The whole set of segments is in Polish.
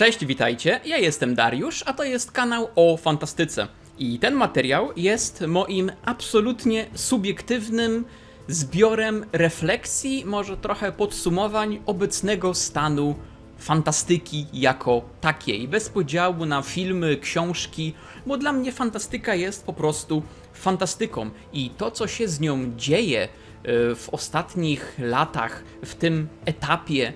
Cześć, witajcie. Ja jestem Dariusz, a to jest kanał o fantastyce. I ten materiał jest moim absolutnie subiektywnym zbiorem refleksji, może trochę podsumowań obecnego stanu fantastyki jako takiej, bez podziału na filmy, książki, bo dla mnie fantastyka jest po prostu fantastyką i to, co się z nią dzieje e, w ostatnich latach, w tym etapie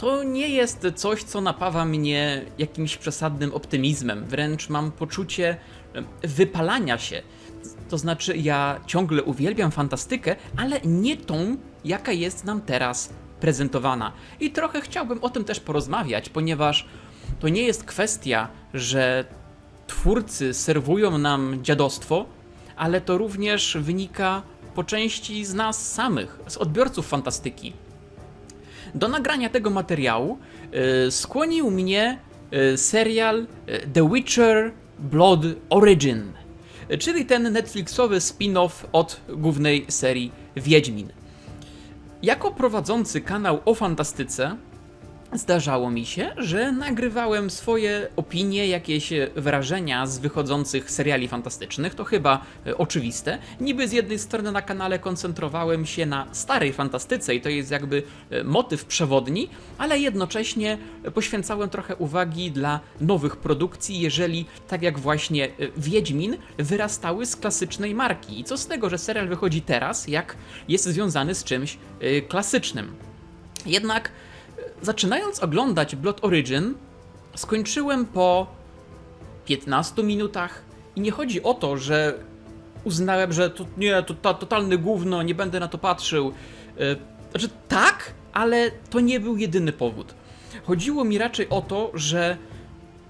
to nie jest coś, co napawa mnie jakimś przesadnym optymizmem. Wręcz mam poczucie wypalania się. To znaczy, ja ciągle uwielbiam fantastykę, ale nie tą, jaka jest nam teraz prezentowana. I trochę chciałbym o tym też porozmawiać, ponieważ to nie jest kwestia, że twórcy serwują nam dziadostwo, ale to również wynika po części z nas samych, z odbiorców fantastyki. Do nagrania tego materiału e, skłonił mnie e, serial e, The Witcher Blood Origin, czyli ten Netflixowy spin-off od głównej serii Wiedźmin. Jako prowadzący kanał o fantastyce, zdarzało mi się, że nagrywałem swoje opinie, jakieś e, wrażenia z wychodzących seriali fantastycznych, to chyba e, oczywiste. Niby z jednej strony na kanale koncentrowałem się na starej fantastyce i to jest jakby e, motyw przewodni, ale jednocześnie poświęcałem trochę uwagi dla nowych produkcji, jeżeli tak jak właśnie Wiedźmin wyrastały z klasycznej marki. I co z tego, że serial wychodzi teraz, jak jest związany z czymś klasycznym. Jednak zaczynając oglądać Blood Origin, skończyłem po 15 minutach i nie chodzi o to, że uznałem, że to nie, to ta, totalny gówno, nie będę na to patrzył. Yy, Znaczy tak, ale to nie był jedyny powód. Chodziło mi raczej o to, że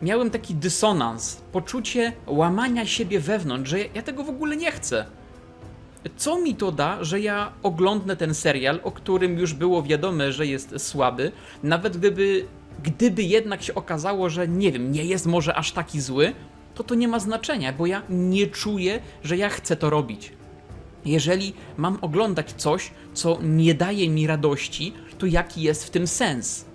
miałem taki dysonans, poczucie łamania siebie wewnątrz, że ja tego w ogóle nie chcę. Co mi to da, że ja oglądnę ten serial, o którym już było wiadome, że jest słaby, nawet gdyby, gdyby jednak się okazało, że nie wiem, nie jest może aż taki zły, to to nie ma znaczenia, bo ja nie czuję, że ja chcę to robić. Jeżeli mam oglądać coś, co nie daje mi radości, to jaki jest w tym sens?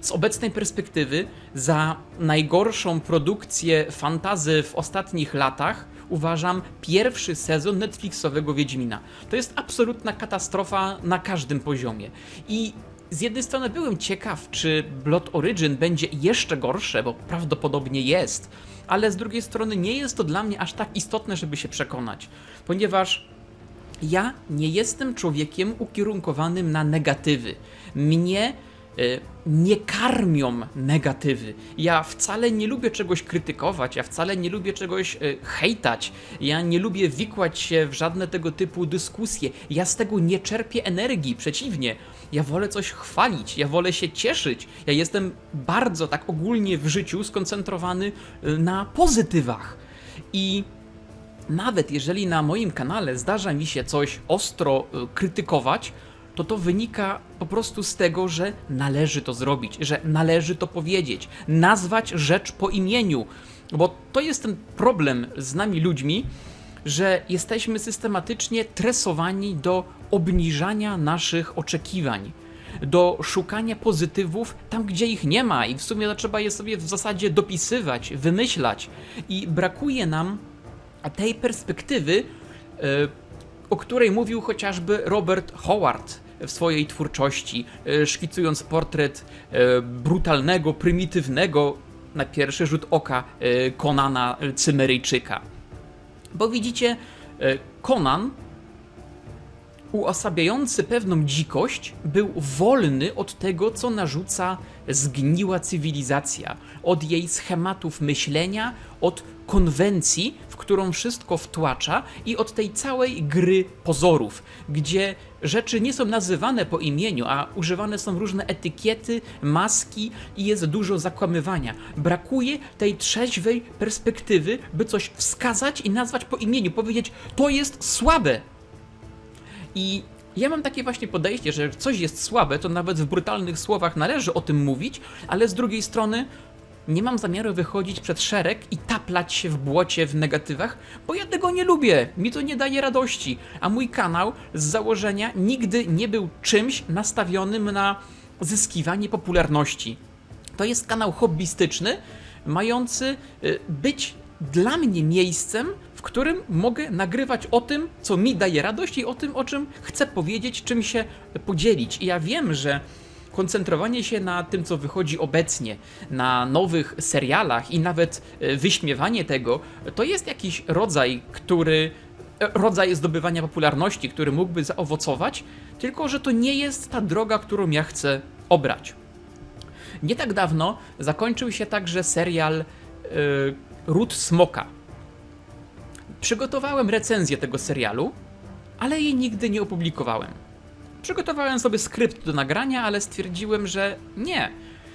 Z obecnej perspektywy, za najgorszą produkcję fantazy w ostatnich latach uważam pierwszy sezon Netflixowego Wiedźmina. To jest absolutna katastrofa na każdym poziomie. I z jednej strony byłem ciekaw, czy Blood Origin będzie jeszcze gorsze, bo prawdopodobnie jest, ale z drugiej strony nie jest to dla mnie aż tak istotne, żeby się przekonać, ponieważ ja nie jestem człowiekiem ukierunkowanym na negatywy. Mnie nie karmią negatywy. Ja wcale nie lubię czegoś krytykować, ja wcale nie lubię czegoś y, hejtać, ja nie lubię wikłać się w żadne tego typu dyskusje. Ja z tego nie czerpię energii, przeciwnie. Ja wolę coś chwalić, ja wolę się cieszyć. Ja jestem bardzo tak ogólnie w życiu skoncentrowany y, na pozytywach. I nawet jeżeli na moim kanale zdarza mi się coś ostro y, krytykować, to to wynika po prostu z tego, że należy to zrobić, że należy to powiedzieć, nazwać rzecz po imieniu. Bo to jest ten problem z nami ludźmi, że jesteśmy systematycznie tresowani do obniżania naszych oczekiwań, do szukania pozytywów tam, gdzie ich nie ma, i w sumie trzeba je sobie w zasadzie dopisywać, wymyślać. I brakuje nam tej perspektywy, e, o której mówił chociażby Robert Howard w swojej twórczości, e, szkicując portret e, brutalnego, prymitywnego na pierwszy rzut oka e, Konana Cymeryjczyka. Bo widzicie, Conan uosabiający pewną dzikość, był wolny od tego, co narzuca zgniła cywilizacja, od jej schematów myślenia, od konwencji, w którą wszystko wtłacza i od tej całej gry pozorów, gdzie rzeczy nie są nazywane po imieniu, a używane są różne etykiety, maski i jest dużo zakłamywania. Brakuje tej trzeźwej perspektywy, by coś wskazać i nazwać po imieniu, powiedzieć, to jest słabe, i ja mam takie właśnie podejście, że coś jest słabe, to nawet w brutalnych słowach należy o tym mówić, ale z drugiej strony nie mam zamiaru wychodzić przed szereg i taplać się w błocie w negatywach, bo ja tego nie lubię. Mi to nie daje radości. A mój kanał z założenia nigdy nie był czymś nastawionym na zyskiwanie popularności. To jest kanał hobbystyczny, mający y, być dla mnie miejscem, w którym mogę nagrywać o tym, co mi daje radość i o tym, o czym chcę powiedzieć, czym się podzielić. I ja wiem, że koncentrowanie się na tym, co wychodzi obecnie, na nowych serialach i nawet e, wyśmiewanie tego, to jest jakiś rodzaj, który e, rodzaj zdobywania popularności, który mógłby zaowocować, tylko że to nie jest ta droga, którą ja chcę obrać. Nie tak dawno zakończył się także serial y, Ród Smoka. Przygotowałem recenzję tego serialu, ale jej nigdy nie opublikowałem. Przygotowałem sobie skrypt do nagrania, ale stwierdziłem, że nie.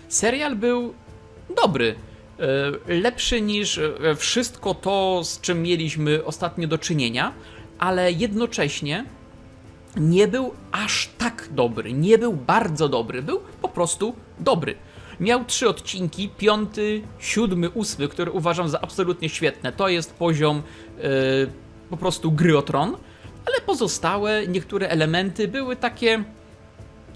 Serial był dobry. y, Lepszy niż y, wszystko to, z czym mieliśmy ostatnio do czynienia, ale jednocześnie nie był aż tak dobry, nie był bardzo dobry, był po prostu dobry. Miał trzy odcinki, piąty, siódmy, ósmy, który uważam za absolutnie świetne. To jest poziom yy, po prostu gry o tron, ale pozostałe, niektóre elementy były takie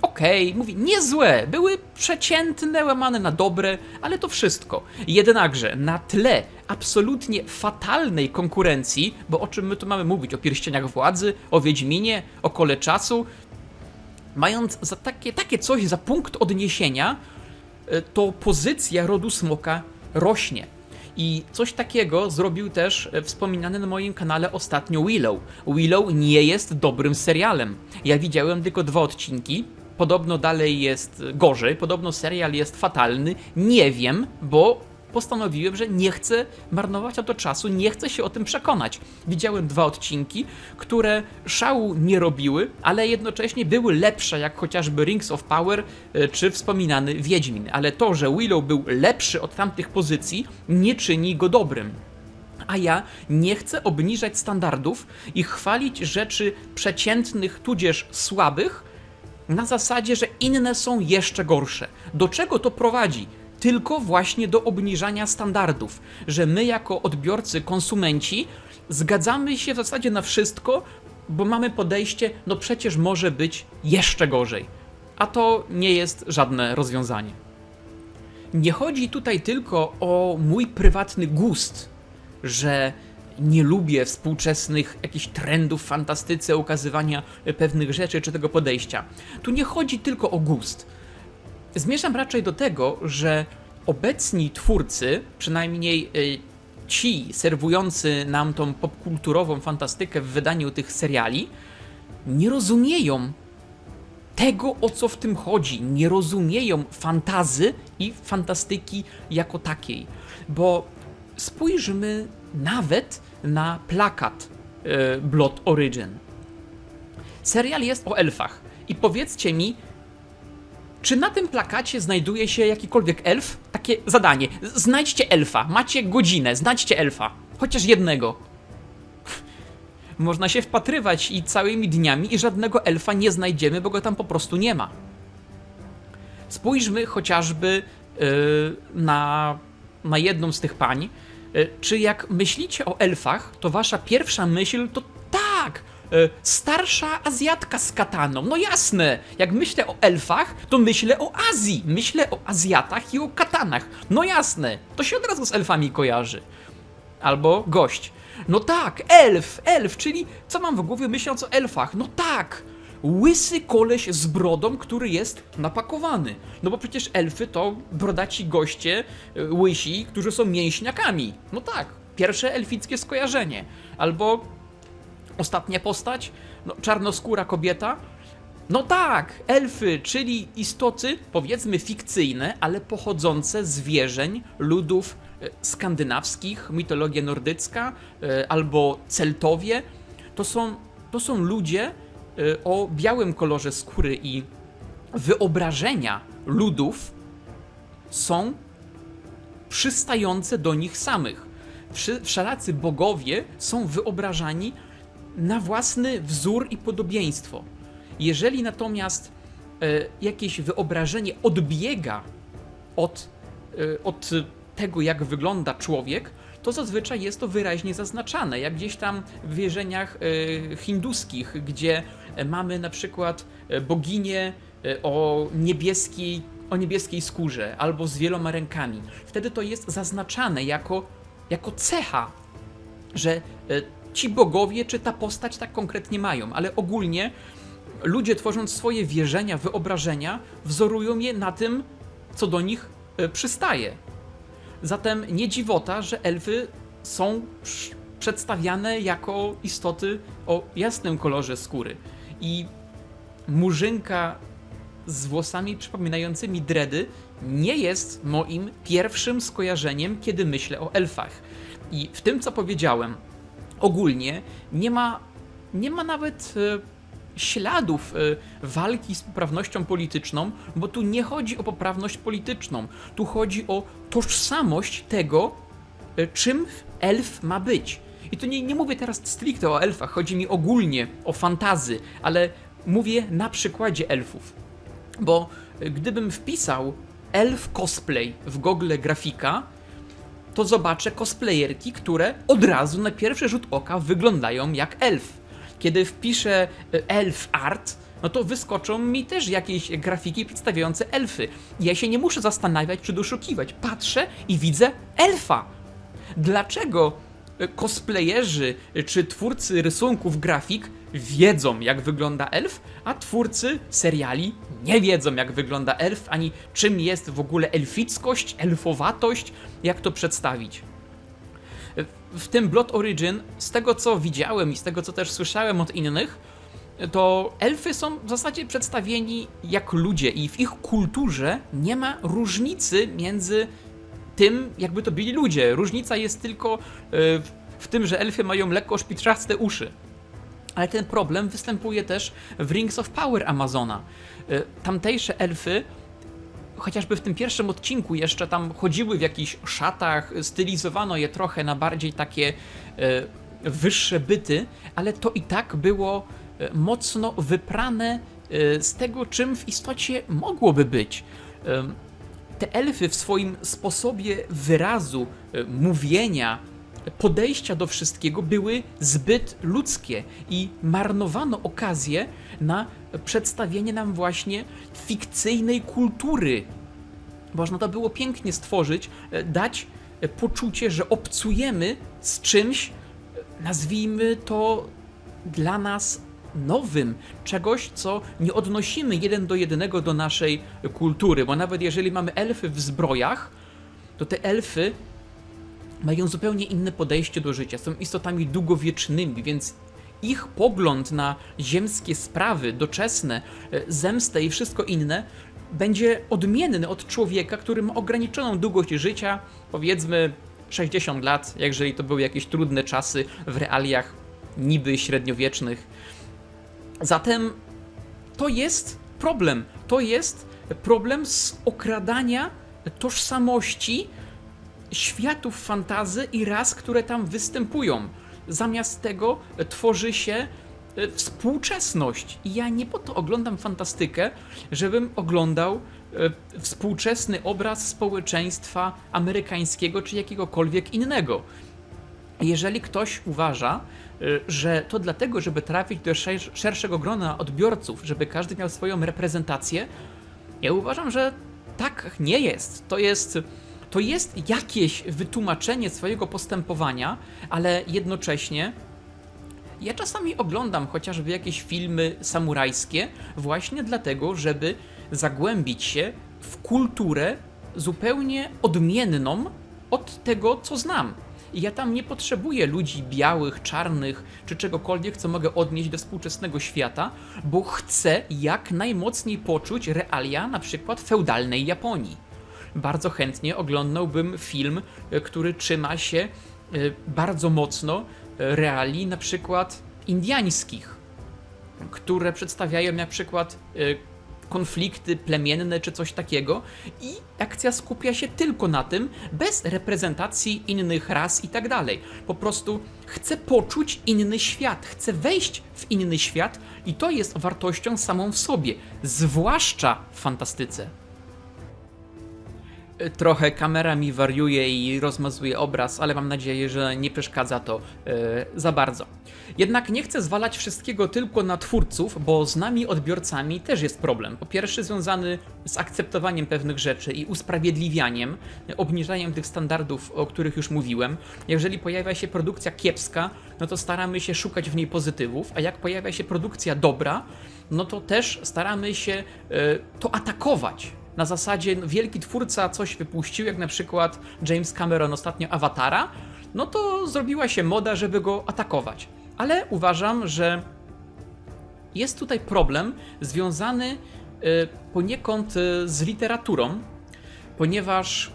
okej, mówię, niezłe, były przeciętne, łamane na dobre, ale to wszystko. Jednakże na tle absolutnie fatalnej konkurencji, bo o czym my tu mamy mówić? O pierścieniach władzy, o Wiedźminie, o kole czasu, mając za takie, takie coś za punkt odniesienia, e, to pozycja rodu smoka rośnie. I coś takiego zrobił też e, wspominany na moim kanale ostatnio Willow. Willow nie jest dobrym serialem. Ja widziałem tylko dwa odcinki. Podobno dalej jest gorzej, podobno serial jest fatalny. Nie wiem, bo postanowiłem, że nie chcę marnować na to czasu, nie chcę się o tym przekonać. Widziałem dwa odcinki, które szału nie robiły, ale jednocześnie były lepsze, jak chociażby Rings of Power e, czy wspominany Wiedźmin. Ale to, że Willow był lepszy od tamtych pozycji, nie czyni go dobrym. A ja nie chcę obniżać standardów i chwalić rzeczy przeciętnych tudzież słabych na zasadzie, że inne są jeszcze gorsze. Do czego to prowadzi? Tylko właśnie do obniżania standardów, że my jako odbiorcy, konsumenci zgadzamy się w zasadzie na wszystko, bo mamy podejście, no przecież może być jeszcze gorzej. A to nie jest żadne rozwiązanie. Nie chodzi tutaj tylko o mój prywatny gust, że nie lubię współczesnych jakichś trendów w fantastyce, ukazywania pewnych rzeczy czy tego podejścia. Tu nie chodzi tylko o gust. Zmierzam raczej do tego, że obecni twórcy, przynajmniej y, ci serwujący nam tą popkulturową fantastykę w wydaniu tych seriali, nie rozumieją tego, o co w tym chodzi. Nie rozumieją fantazy i fantastyki jako takiej. Bo spójrzmy nawet na plakat e, Blood Origin. Serial jest o elfach. I powiedzcie mi, czy na tym plakacie znajduje się jakikolwiek elf? Takie zadanie. Znajdźcie elfa. Macie godzinę. Znajdźcie elfa. Chociaż jednego. Można się wpatrywać i całymi dniami i żadnego elfa nie znajdziemy, bo go tam po prostu nie ma. Spójrzmy chociażby yy, na, na jedną z tych pań. Yy, czy jak myślicie o elfach, to wasza pierwsza myśl to tak, starsza Azjatka z kataną. No jasne, jak myślę o elfach, to myślę o Azji. Myślę o Azjatach i o katanach. No jasne, to się od razu z elfami kojarzy. Albo gość. No tak, elf, elf, czyli co mam w głowie myśląc o elfach? No tak, łysy koleś z brodą, który jest napakowany. No bo przecież elfy to brodaci goście, y, łysi, którzy są mięśniakami. No tak, pierwsze elfickie skojarzenie. Albo ostatnia postać, no czarnoskóra kobieta. No tak, elfy, czyli istoty, powiedzmy fikcyjne, ale pochodzące z wierzeń ludów e, skandynawskich, mitologia nordycka e, albo Celtowie. To są, to są ludzie e, o białym kolorze skóry i wyobrażenia ludów są przystające do nich samych. Wszelacy bogowie są wyobrażani na własny wzór i podobieństwo. Jeżeli natomiast e, jakieś wyobrażenie odbiega od, e, od tego, jak wygląda człowiek, to zazwyczaj jest to wyraźnie zaznaczane, jak gdzieś tam w wierzeniach e, hinduskich, gdzie mamy na przykład boginię o niebieskiej o niebieskiej skórze albo z wieloma rękami. Wtedy to jest zaznaczane jako, jako cecha, że ci bogowie czy ta postać tak konkretnie mają, ale ogólnie ludzie tworząc swoje wierzenia, wyobrażenia, wzorują je na tym, co do nich e, przystaje. Zatem nie dziwota, że elfy są przedstawiane jako istoty o jasnym kolorze skóry. I murzynka z włosami przypominającymi dredy nie jest moim pierwszym skojarzeniem, kiedy myślę o elfach. I w tym, co powiedziałem, ogólnie nie ma, nie ma nawet e, śladów e, walki z poprawnością polityczną, bo tu nie chodzi o poprawność polityczną. Tu chodzi o tożsamość tego, e, czym elf ma być. I tu nie, nie mówię teraz stricte o elfach, chodzi mi ogólnie o fantazy, ale mówię na przykładzie elfów. Bo gdybym wpisał elf cosplay w Google grafika, to zobaczę cosplayerki, które od razu na pierwszy rzut oka wyglądają jak elf. Kiedy wpiszę e, elf art, no to wyskoczą mi też jakieś grafiki przedstawiające elfy. Ja się nie muszę zastanawiać czy doszukiwać. Patrzę i widzę elfa. Dlaczego e, cosplayerzy e, czy twórcy rysunków grafik wiedzą, jak wygląda elf, a twórcy seriali nie wiedzą, jak wygląda elf, ani czym jest w ogóle elfickość, elfowatość, jak to przedstawić. W tym Blood Origin, z tego co widziałem i z tego co też słyszałem od innych, to elfy są w zasadzie przedstawieni jak ludzie i w ich kulturze nie ma różnicy między tym, jakby to byli ludzie. Różnica jest tylko e, w tym, że elfy mają lekko szpitrzaste uszy. Ale ten problem występuje też w Rings of Power Amazona. E, Tamtejsze elfy, chociażby w tym pierwszym odcinku jeszcze tam chodziły w jakichś szatach, stylizowano je trochę na bardziej takie e, wyższe byty, ale to i tak było e, mocno wyprane z tego, czym w istocie mogłoby być. Te elfy w swoim sposobie wyrazu, mówienia, podejścia do wszystkiego były zbyt ludzkie i marnowano okazję na przedstawienie nam właśnie fikcyjnej kultury. Można to było pięknie stworzyć, e, dać e, poczucie, że obcujemy z czymś, e, nazwijmy to dla nas nowym, czegoś, co nie odnosimy jeden do jednego do naszej kultury, bo nawet jeżeli mamy elfy w zbrojach, to te elfy mają zupełnie inne podejście do życia, są istotami długowiecznymi, więc ich pogląd na ziemskie sprawy, doczesne, e, zemstę i wszystko inne będzie odmienny od człowieka, który ma ograniczoną długość życia, powiedzmy 60 lat, jeżeli to były jakieś trudne czasy w realiach niby średniowiecznych. Zatem to jest problem. To jest problem z okradania tożsamości światów fantazy i ras, które tam występują. Zamiast tego e, tworzy się e, współczesność. I ja nie po to oglądam fantastykę, żebym oglądał e, współczesny obraz społeczeństwa amerykańskiego czy jakiegokolwiek innego. Jeżeli ktoś uważa, że to dlatego, żeby trafić do szer- szerszego grona odbiorców, żeby każdy miał swoją reprezentację, ja uważam, że tak nie jest. To jest, to jest jakieś wytłumaczenie swojego postępowania, ale jednocześnie ja czasami oglądam chociażby jakieś filmy samurajskie właśnie dlatego, żeby zagłębić się w kulturę zupełnie odmienną od tego, co znam. Ja tam nie potrzebuję ludzi białych, czarnych czy czegokolwiek, co mogę odnieść do współczesnego świata, bo chcę jak najmocniej poczuć realia na przykład feudalnej Japonii. Bardzo chętnie oglądałbym film, e, który trzyma się e, bardzo mocno e, reali na przykład indiańskich, które przedstawiają na przykład konflikty plemienne czy coś takiego i akcja skupia się tylko na tym, bez reprezentacji innych ras i tak dalej. Po prostu chcę poczuć inny świat, chcę wejść w inny świat i to jest wartością samą w sobie, zwłaszcza w fantastyce. Y, Trochę kamera mi wariuje i rozmazuje obraz, ale mam nadzieję, że nie przeszkadza to e, za bardzo. Jednak nie chcę zwalać wszystkiego tylko na twórców, bo z nami odbiorcami też jest problem. Po pierwsze, związany z akceptowaniem pewnych rzeczy i usprawiedliwianiem, obniżaniem tych standardów, o których już mówiłem. Jeżeli pojawia się produkcja kiepska, no to staramy się szukać w niej pozytywów, a jak pojawia się produkcja dobra, no to też staramy się e, to atakować. Na zasadzie no, wielki twórca coś wypuścił, jak na przykład James Cameron ostatnio Awatara, no to zrobiła się moda, żeby go atakować. Ale uważam, że jest tutaj problem związany y, poniekąd y, z literaturą, ponieważ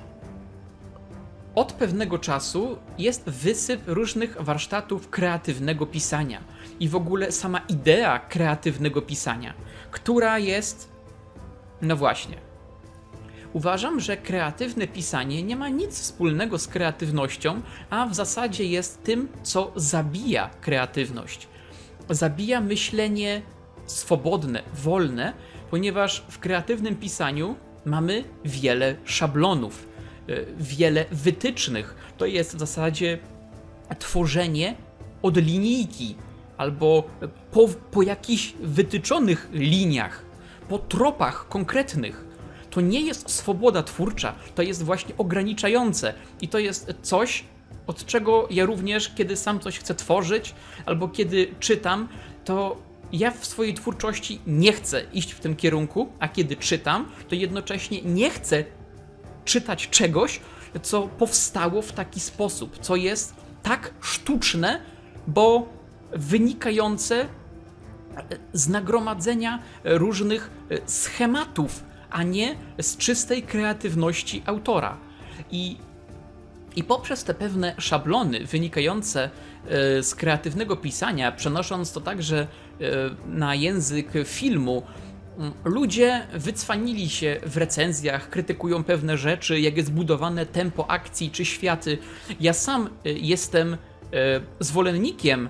od pewnego czasu jest wysyp różnych warsztatów kreatywnego pisania i w ogóle sama idea kreatywnego pisania, która jest, no właśnie, Uważam, że kreatywne pisanie nie ma nic wspólnego z kreatywnością, a w zasadzie jest tym, co zabija kreatywność. Zabija myślenie swobodne, wolne, ponieważ w kreatywnym pisaniu mamy wiele szablonów, y, wiele wytycznych. To jest w zasadzie tworzenie od linijki albo po, po jakichś wytyczonych liniach, po tropach konkretnych to nie jest swoboda twórcza, to jest właśnie ograniczające. I to jest coś, od czego ja również, kiedy sam coś chcę tworzyć, albo kiedy czytam, to ja w swojej twórczości nie chcę iść w tym kierunku, a kiedy czytam, to jednocześnie nie chcę czytać czegoś, co powstało w taki sposób, co jest tak sztuczne, bo wynikające z nagromadzenia różnych schematów, a nie z czystej kreatywności autora. I, i poprzez te pewne szablony wynikające e, z kreatywnego pisania, przenosząc to także e, na język filmu, ludzie wycwanili się w recenzjach, krytykują pewne rzeczy, jak jest zbudowane tempo akcji czy światy. Ja sam e, jestem zwolennikiem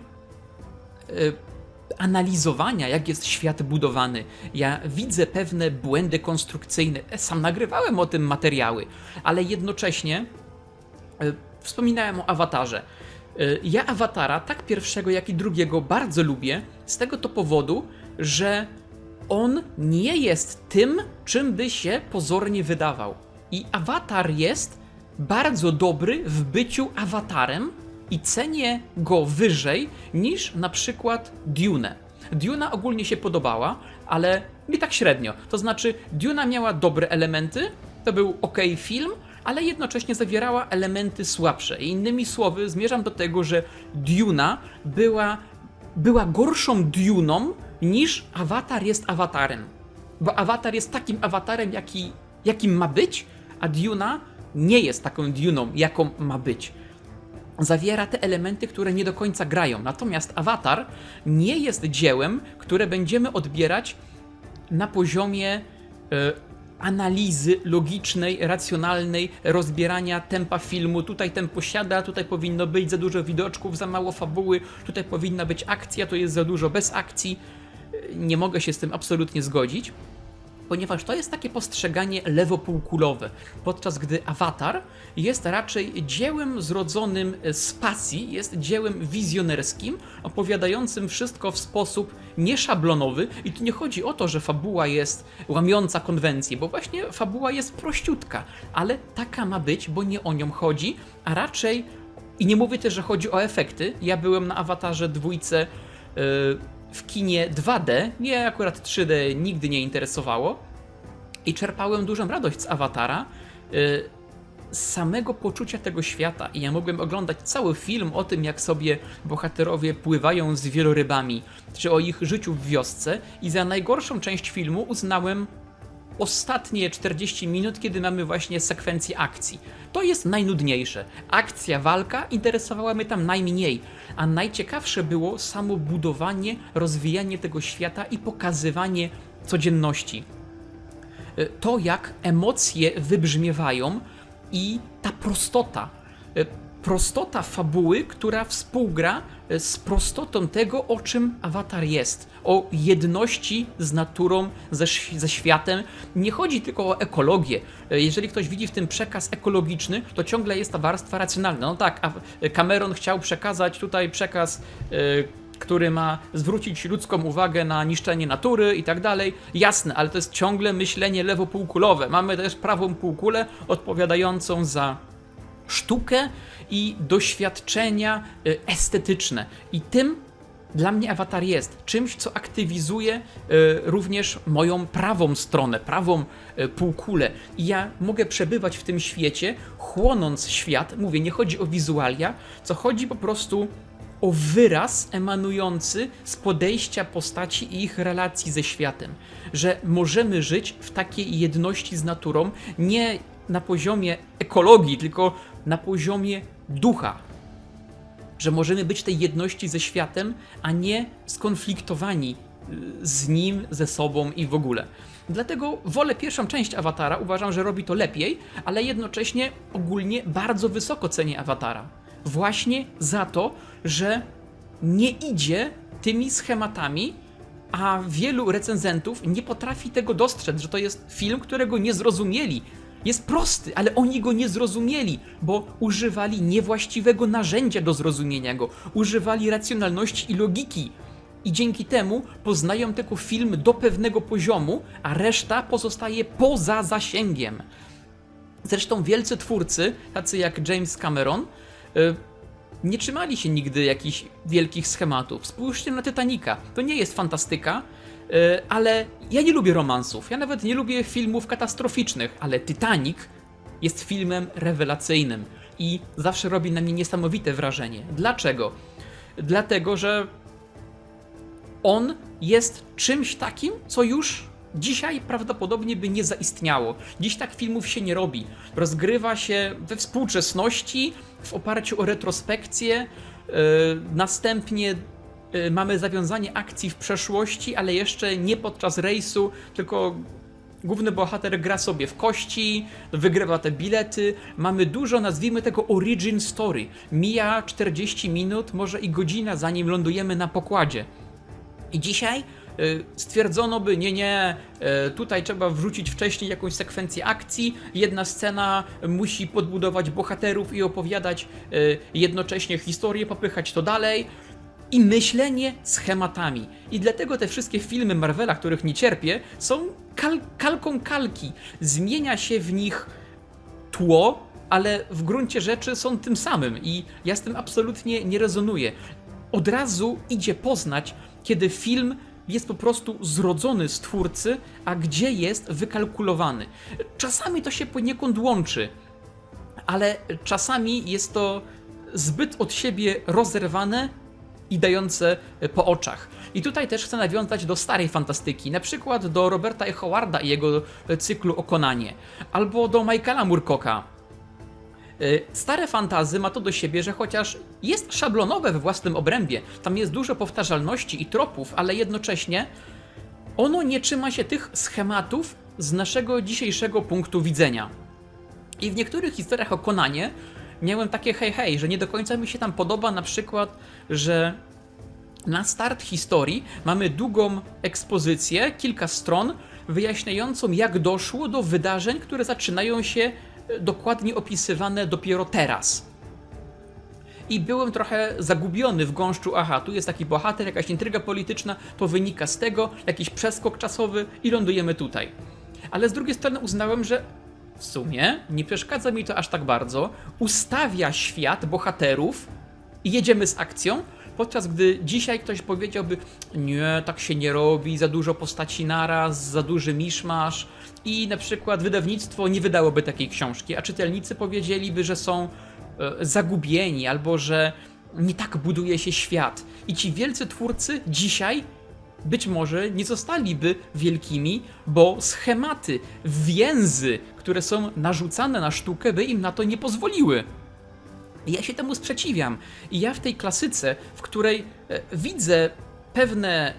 analizowania, jak jest świat budowany. Ja widzę pewne błędy konstrukcyjne. Sam nagrywałem o tym materiały, ale jednocześnie e, wspominałem o awatarze. E, Ja awatara, tak pierwszego, jak i drugiego, bardzo lubię, z tego to powodu, że on nie jest tym, czym by się pozornie wydawał. I awatar jest bardzo dobry w byciu awatarem, i cenię go wyżej niż na przykład Dune. Duna ogólnie się podobała, ale mi tak średnio. To znaczy, Duna miała dobre elementy, to był ok film, ale jednocześnie zawierała elementy słabsze. Innymi słowy, zmierzam do tego, że Duna była, była gorszą Duną niż Avatar jest awatarem. Bo Avatar jest takim awatarem, jaki, jakim ma być, a Duna nie jest taką Duną, jaką ma być zawiera te elementy, które nie do końca grają. Natomiast Avatar nie jest dziełem, które będziemy odbierać na poziomie e, analizy logicznej, racjonalnej, rozbierania tempa filmu. Tutaj tempo siada, tutaj powinno być za dużo widoczków, za mało fabuły, tutaj powinna być akcja, to jest za dużo bez akcji. E, Nie mogę się z tym absolutnie zgodzić ponieważ to jest takie postrzeganie lewopółkulowe, podczas gdy Avatar jest raczej dziełem zrodzonym z pasji, jest dziełem wizjonerskim, opowiadającym wszystko w sposób nieszablonowy i tu nie chodzi o to, że fabuła jest łamiąca konwencję, bo właśnie fabuła jest prościutka, ale taka ma być, bo nie o nią chodzi, a raczej i nie mówię też, że chodzi o efekty. Ja byłem na awatarze dwójce yy, w kinie 2D, mnie akurat 3D nigdy nie interesowało i czerpałem dużą radość z awatara. Yy, samego poczucia tego świata i ja mogłem oglądać cały film o tym, jak sobie bohaterowie pływają z wielorybami, czy o ich życiu w wiosce i za najgorszą część filmu uznałem ostatnie 40 minut, kiedy mamy właśnie sekwencję akcji. To jest najnudniejsze. Akcja, walka interesowała mnie tam najmniej, a najciekawsze było samo budowanie, rozwijanie tego świata i pokazywanie codzienności. Y, To, jak emocje wybrzmiewają i ta prostota. Prostota fabuły, która współgra e, z prostotą tego, o czym awatar jest. O jedności z naturą, ze, ze światem. Nie chodzi tylko o ekologię. E, Jeżeli ktoś widzi w tym przekaz ekologiczny, to ciągle jest ta warstwa racjonalna. No tak, a Cameron chciał przekazać tutaj przekaz. e, który ma zwrócić ludzką uwagę na niszczenie natury i tak dalej. Jasne, ale to jest ciągle myślenie lewopółkulowe. Mamy też prawą półkulę odpowiadającą za sztukę i doświadczenia y, estetyczne. I tym dla mnie awatar jest czymś, co aktywizuje y, również moją prawą stronę, prawą y, półkulę. I ja mogę przebywać w tym świecie, chłonąc świat. Mówię, nie chodzi o wizualia, co chodzi po prostu o wyraz emanujący z podejścia postaci i ich relacji ze światem. Że możemy żyć w takiej jedności z naturą, nie na poziomie ekologii, tylko na poziomie ducha. Że możemy być tej jedności ze światem, a nie skonfliktowani y, z nim, ze sobą i w ogóle. Dlatego wolę pierwszą część awatara, uważam, że robi to lepiej, ale jednocześnie ogólnie bardzo wysoko cenię awatara. Właśnie za to, że nie idzie tymi schematami, a wielu recenzentów nie potrafi tego dostrzec, że to jest film, którego nie zrozumieli. Jest prosty, ale oni go nie zrozumieli, bo używali niewłaściwego narzędzia do zrozumienia go, używali racjonalności i logiki. I dzięki temu poznają tylko film do pewnego poziomu, a reszta pozostaje poza zasięgiem. Zresztą wielcy twórcy, tacy jak James Cameron, y, nie trzymali się nigdy jakichś wielkich schematów. Spójrzcie na Titanica. To nie jest fantastyka, ale ja nie lubię romansów. Ja nawet nie lubię filmów katastroficznych, ale Titanic jest filmem rewelacyjnym i zawsze robi na mnie niesamowite wrażenie. Dlaczego? Dlatego, że on jest czymś takim, co już dzisiaj prawdopodobnie by nie zaistniało. Dziś tak filmów się nie robi. Rozgrywa się we współczesności, w oparciu o retrospekcję, yy, następnie yy, mamy zawiązanie akcji w przeszłości, ale jeszcze nie podczas rejsu, tylko Główny bohater gra sobie w kości, wygrywa te bilety. Mamy dużo, nazwijmy tego origin story. Mija 40 minut, może i godzina, zanim lądujemy na pokładzie. I dzisiaj y, stwierdzono by, nie, nie, y, tutaj trzeba wrzucić wcześniej jakąś sekwencję akcji, jedna scena musi podbudować bohaterów i opowiadać y, jednocześnie historię, popychać to dalej. I myślenie schematami. I dlatego te wszystkie filmy Marvela, których nie cierpię, są kal kalką kalki. Zmienia się w nich tło, ale w gruncie rzeczy są tym samym i ja z tym absolutnie nie rezonuję. Od razu idzie poznać, kiedy film jest po prostu zrodzony z twórcy, a gdzie jest wykalkulowany. Czasami to się poniekąd łączy, ale czasami jest to zbyt od siebie rozerwane i dające po oczach. I tutaj też chcę nawiązać do starej fantastyki, na przykład do Roberta E. Howarda i jego cyklu o Konanie, albo do Michaela Moorcocka. Y, Stare fantazy ma to do siebie, że chociaż jest szablonowe we własnym obrębie, tam jest dużo powtarzalności i tropów, ale jednocześnie ono nie trzyma się tych schematów z naszego dzisiejszego punktu widzenia. I w niektórych historiach o Konanie miałem takie hej hej, że nie do końca mi się tam podoba na przykład, że na start historii mamy długą ekspozycję, kilka stron, wyjaśniającą jak doszło do wydarzeń, które zaczynają się e, dokładnie opisywane dopiero teraz. I byłem trochę zagubiony w gąszczu, aha, tu jest taki bohater, jakaś intryga polityczna, to wynika z tego, jakiś przeskok czasowy i lądujemy tutaj. Ale z drugiej strony uznałem, że w sumie nie przeszkadza mi to aż tak bardzo, ustawia świat bohaterów i jedziemy z akcją, podczas gdy dzisiaj ktoś powiedziałby, nie, tak się nie robi, za dużo postaci naraz, za duży miszmasz i na przykład wydawnictwo nie wydałoby takiej książki, a czytelnicy powiedzieliby, że są e, zagubieni albo że nie tak buduje się świat. I ci wielcy twórcy dzisiaj być może nie zostaliby wielkimi, bo schematy, więzy, które są narzucane na sztukę, by im na to nie pozwoliły. Ja się temu sprzeciwiam. I ja w tej klasyce, w której e, widzę pewne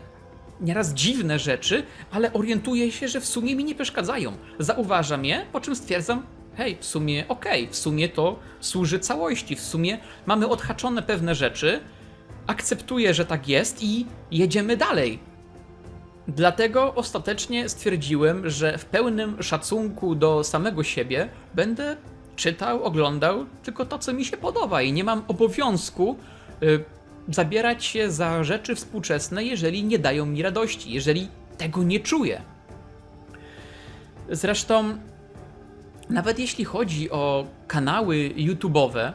nieraz dziwne rzeczy, ale orientuję się, że w sumie mi nie przeszkadzają. Zauważam je, po czym stwierdzam, hej, w sumie okej, w sumie to służy całości, w sumie mamy odhaczone pewne rzeczy, akceptuję, że tak jest i jedziemy dalej. Dlatego ostatecznie stwierdziłem, że w pełnym szacunku do samego siebie będę czytał, oglądał tylko to, co mi się podoba i nie mam obowiązku y, zabierać się za rzeczy współczesne, jeżeli nie dają mi radości, jeżeli tego nie czuję. Zresztą, nawet jeśli chodzi o kanały YouTube'owe,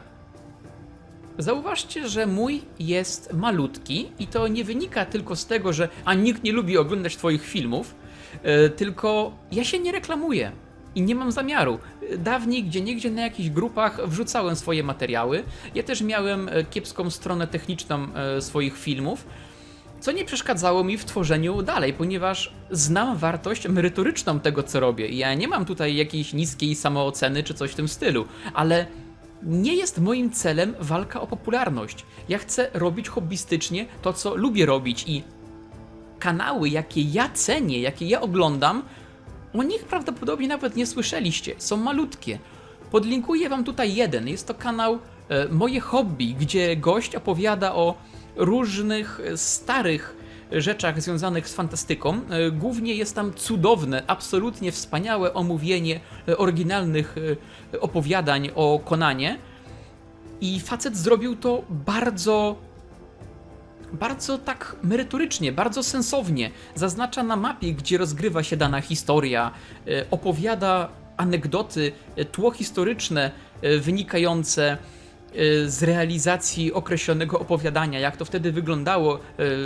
Zauważcie, że mój jest malutki i to nie wynika tylko z tego, że a nikt nie lubi oglądać Twoich filmów, e, tylko ja się nie reklamuję i nie mam zamiaru. Dawniej, gdzie niegdzie na jakichś grupach wrzucałem swoje materiały. Ja też miałem e, kiepską stronę techniczną e, swoich filmów, co nie przeszkadzało mi w tworzeniu dalej, ponieważ znam wartość merytoryczną tego, co robię. Ja nie mam tutaj jakiejś niskiej samooceny czy coś w tym stylu, ale nie jest moim celem walka o popularność. Ja chcę robić hobbystycznie to, co lubię robić i kanały, jakie ja cenię, jakie ja oglądam, o nich prawdopodobnie nawet nie słyszeliście. Są malutkie. Podlinkuję wam tutaj jeden. Jest to kanał e, Moje Hobby, gdzie gość opowiada o różnych e, starych rzeczach związanych z fantastyką. E, Głównie jest tam cudowne, absolutnie wspaniałe omówienie e, oryginalnych e, opowiadań o Konanie. I facet zrobił to bardzo bardzo tak merytorycznie, bardzo sensownie. Zaznacza na mapie, gdzie rozgrywa się dana historia, opowiada anegdoty, tło historyczne wynikające z realizacji określonego opowiadania, jak to wtedy wyglądało,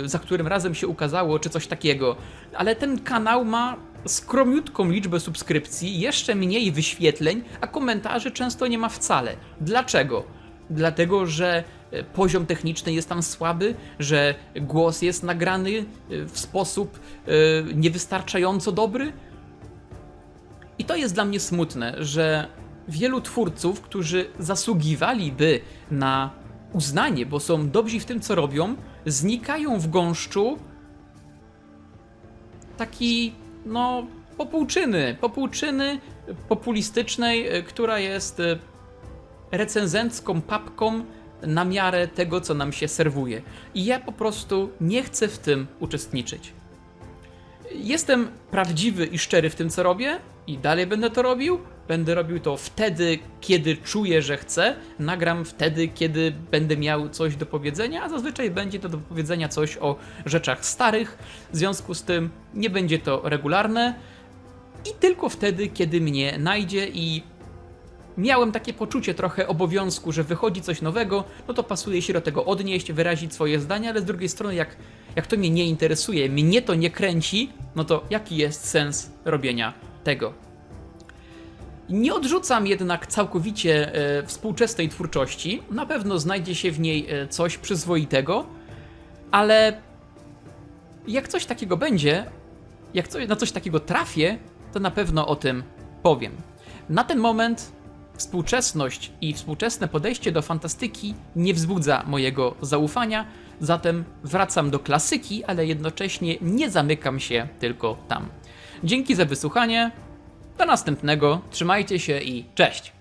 e, za którym razem się ukazało, czy coś takiego. Ale ten kanał ma skromiutką liczbę subskrypcji, jeszcze mniej wyświetleń, a komentarzy często nie ma wcale. Dlaczego? Dlatego, że e, poziom techniczny jest tam słaby, że głos jest nagrany w sposób niewystarczająco dobry. I to jest dla mnie smutne, że wielu twórców, którzy zasługiwaliby na uznanie, bo są dobrzy w tym, co robią, znikają w gąszczu taki, no, popółczyny, popółczyny populistycznej, e, która jest e, recenzencką papką na miarę tego, co nam się serwuje. I ja po prostu nie chcę w tym uczestniczyć. Jestem prawdziwy i szczery w tym, co robię, i dalej będę to robił. Będę robił to wtedy, kiedy czuję, że chcę. Nagram wtedy, kiedy będę miał coś do powiedzenia, a zazwyczaj będzie to do powiedzenia coś o rzeczach starych. W związku z tym nie będzie to regularne. I tylko wtedy, kiedy mnie najdzie i miałem takie poczucie trochę obowiązku, że wychodzi coś nowego, no to pasuje się do tego odnieść, wyrazić swoje zdanie, ale z drugiej strony, jak, jak to mnie nie interesuje, mnie to nie kręci, no to jaki jest sens robienia tego? Nie odrzucam jednak całkowicie e, współczesnej twórczości. Na pewno znajdzie się w niej e, coś przyzwoitego, ale jak coś takiego będzie, jak na coś takiego trafię, to na pewno o tym powiem. Na ten moment współczesność i współczesne podejście do fantastyki nie wzbudza mojego zaufania, zatem wracam do klasyki, ale jednocześnie nie zamykam się tylko tam. Dzięki za wysłuchanie. Do następnego. Trzymajcie się i cześć.